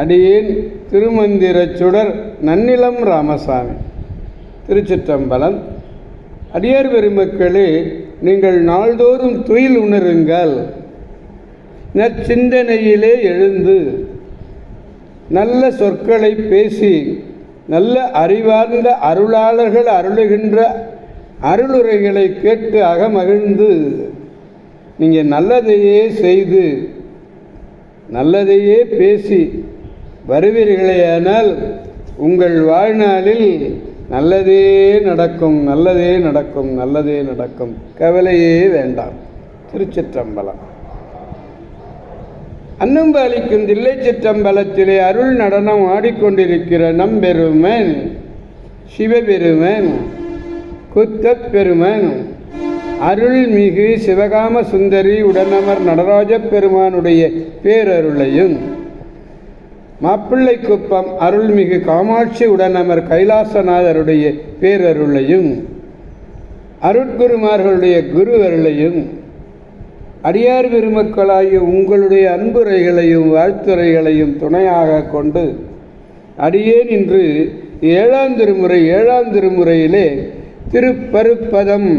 அடியேன் திருமந்திரச் சுடர் நன்னிலம் ராமசாமி. திருச்சிற்றம்பலம் அடியார் பெருமக்களே நீங்கள் நாள்தோறும் துயில் உணருங்கள். நற்சிந்தனையிலே எழுந்து நல்ல சொற்களை பேசி நல்ல அறிவார்ந்த அருளாளர்கள் அருளுகின்ற அருளுரைகளை கேட்டு அகமகிழ்ந்து நீங்கள் நல்லதையே செய்து நல்லதையே பேசி வருவீர்களேயானால் உங்கள் வாழ்நாளில் நல்லதே நடக்கும் நல்லதே நடக்கும் நல்லதே நடக்கும். கவலையே வேண்டாம். திருச்சிற்றம்பலம். அன்னம்பாலிக்கும் தில்லை சிற்றம்பலத்திலே அருள் நடனம் ஆடிக்கொண்டிருக்கிற நம்பெருமன் சிவபெருமன் குத்தப் பெருமன் அருள்மிகு சிவகாம சுந்தரி உடனமர் நடராஜப் பெருமானுடைய பேரருளையும் மாப்பிள்ளை குப்பம் அருள்மிகு காமாட்சி உடனமர் கைலாசநாதருடைய பேரருளையும் அருட்குருமார்களுடைய குரு அருளையும் அடியார் பெருமக்களாகிய உங்களுடைய அன்புரைகளையும் வாழ்த்துறைகளையும் துணையாக கொண்டு அடியேன் இன்று ஏழாம் திருமுறை ஏழாம் திருமுறையிலே திருப்பருப்பதம்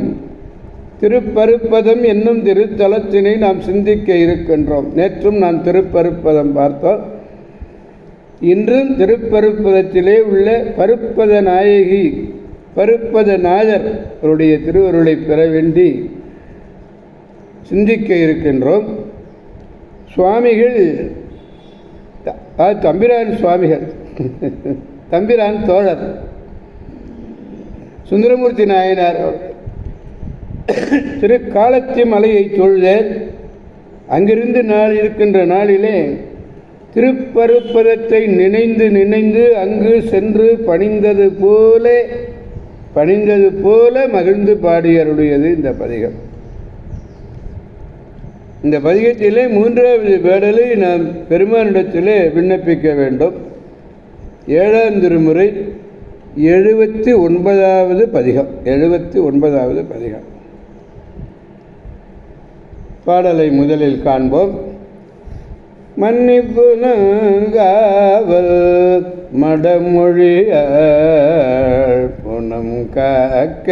திருப்பருப்பதம் என்னும் திருத்தலத்தினை நாம் சிந்திக்க இருக்கின்றோம். நேற்றும் நான் திருப்பருப்பதம் பார்த்தோம். இன்றும் திருப்பருப்பதத்திலே உள்ள பருப்பத நாயகி பருப்பத நாயர் அவருடைய திருவருளை பெற வேண்டி சிந்திக்க இருக்கின்றோம். சுவாமிகள் த- ஆ, தம்பிரான் சுவாமிகள் தம்பிரான் தோழர் சுந்தரமூர்த்தி நாயனார் திருக்காலத்தி மலையை தொழுதேன் அங்கிருந்து நாள் இருக்கின்ற நாளிலே திருப்பருப்பதத்தை நினைந்து நினைந்து அங்கு சென்று பணிந்தது போல பணிந்தது போல மகிழ்ந்து பாடியருடையது இந்த பதிகம். இந்த பதிகத்திலே மூன்றாவது வேடலை நாம் பெருமானிடத்திலே விண்ணப்பிக்க வேண்டும். ஏழாம் திருமுறை எழுபத்தி ஒன்பதாவது பதிகம். எழுபத்தி ஒன்பதாவது பதிகம். பாடலை முதலில் காண்போம். மன்னிப்பு நங்காவல் மடமொழிய புனம் காக்க.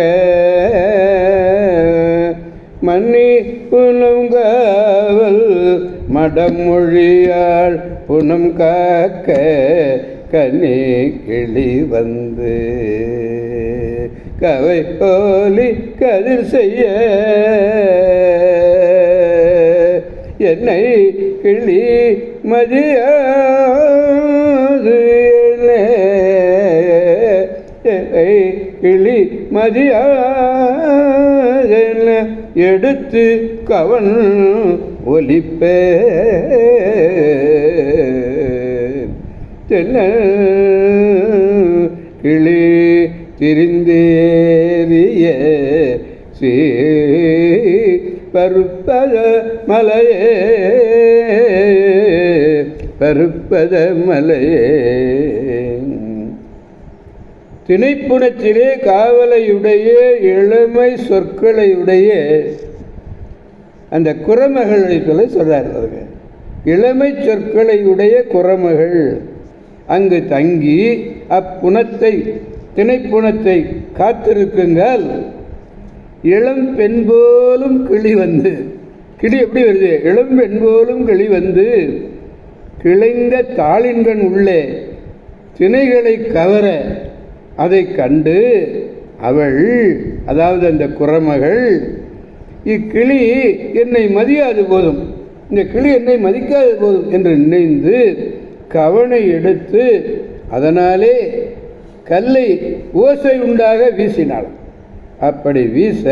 மன்னிப்பு நங்காவல் மடமொழியாள் புனம் காக்க. கனி கிளி வந்து கவை போலி கதிர் செய்ய. என்னை கிளி மதியாது. என்னை கிளி மதியாது. எடுத்து கவன் ஒலிப்பே. தென்ன கிளி திரிந்தே. பருப்பத மலையே பருப்பத மலையே. திணைப்புணத்திலே காவலையுடைய இளமை சொற்களையுடைய அந்த குரமகளை சொல்ல சொல்றார் அவருங்க இளமை சொற்களையுடைய குரமகள் அங்கு தங்கி அப்புணத்தை திணைப்புணத்தை காத்திருக்குங்கள். இளம் பெண் போலும் கிளி வந்து. கிளி எப்படி வருது? இளம் பெண் போலும் கிளி வந்து கிளைந்த தாளின்கண் உள்ளே திணைகளை கவர அதை கண்டு அவள் அதாவது அந்த குரமகள் இக்கிளி என்னை மதியாது போதும் இந்த கிளி என்னை மதிக்காது போதும் என்று நினைந்து கவனை எடுத்து அதனாலே கல்லை ஓசை உண்டாக வீசினாள். அப்படி வீச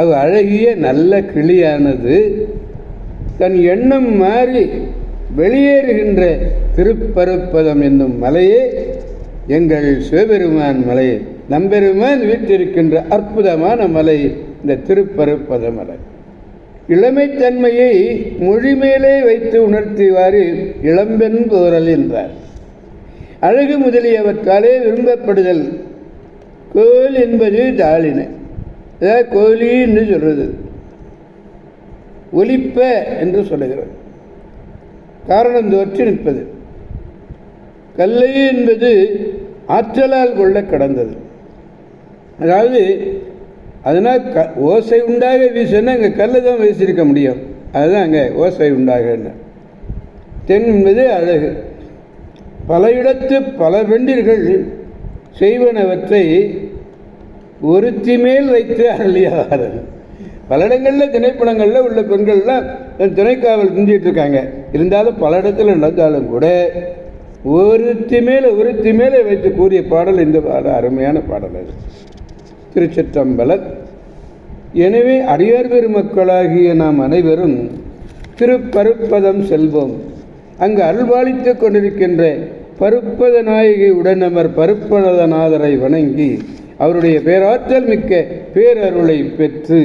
அது அழகிய நல்ல கிளியானது. தன் எண்ணம் மாறி வெளியேறுகின்ற திருப்பருப்பதம் என்னும் மலையே எங்கள் சிவபெருமான் மலை நம்பெருமான் வீற்றிருக்கின்ற அற்புதமான மலை இந்த திருப்பருப்பத மலை. இளமைத்தன்மையை மொழி மேலே வைத்து உணர்த்திவாறு இளம்பெண் போரல் என்றார். அழகு முதலியவற்றாலே விரும்பப்படுதல் கோயில் என்பது தாளினை. அதாவது கோயிலின்னு சொல்கிறது சொல்றது. ஒலிப்ப என்று சொல்லுகிறது. காரணம் தோற்றி நிற்பது. கல்லை என்பது ஆற்றலால் கொள்ள கடந்தது. அதாவது அதனால் க ஓசை உண்டாக வீசுன்னா அங்கே கல்லை தான் வீசியிருக்க முடியும். அதுதான் அங்கே ஓசை உண்டாக தென் என்பது அழகு. பல இடத்து பல பெண்டிர்கள் செய்வனவற்றை ஒருத்தி மேல் வைத்து அருளியாதார் பல இடங்களில் திணைப்படங்களில் உள்ள பெண்கள்லாம் திணைக்காவல் செஞ்சிட்டு இருக்காங்க இருந்தாலும் பல இடத்துல நடந்தாலும் கூட ஒருத்தி மேலே ஒருத்தி மேலே வைத்து கூறிய பாடல் இந்த அருமையான பாடல் அது. திருச்சிற்றம்பலம். எனவே அடியார் பெருமக்களாகிய நாம் அனைவரும் திருப்பருப்பதம் செல்வோம். அங்கு அருள்பாலித்து கொண்டிருக்கின்ற பருப்பத நாயகி உடனமர் பருப்பதநாதரை வணங்கி அவருடைய பேராற்றல் மிக்க பேரருளை பெற்று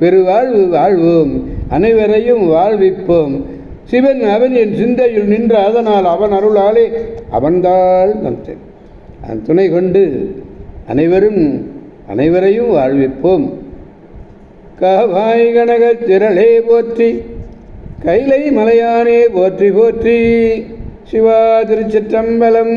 பெருவாழ்வு வாழ்வோம். அனைவரையும் வாழ்விப்போம். சிவன் அவன் என் சிந்தையில் நின்ற அதனால் அவன் அருளாலே அவன்தாள் நன்றேன் அதன் துணை கொண்டு அனைவரும் அனைவரையும் வாழ்விப்போம். காவாய் கனக திரளே போற்றி கைலை மலையானே போற்றி போற்றி சிவா திருச்சிற்றம்பலம்.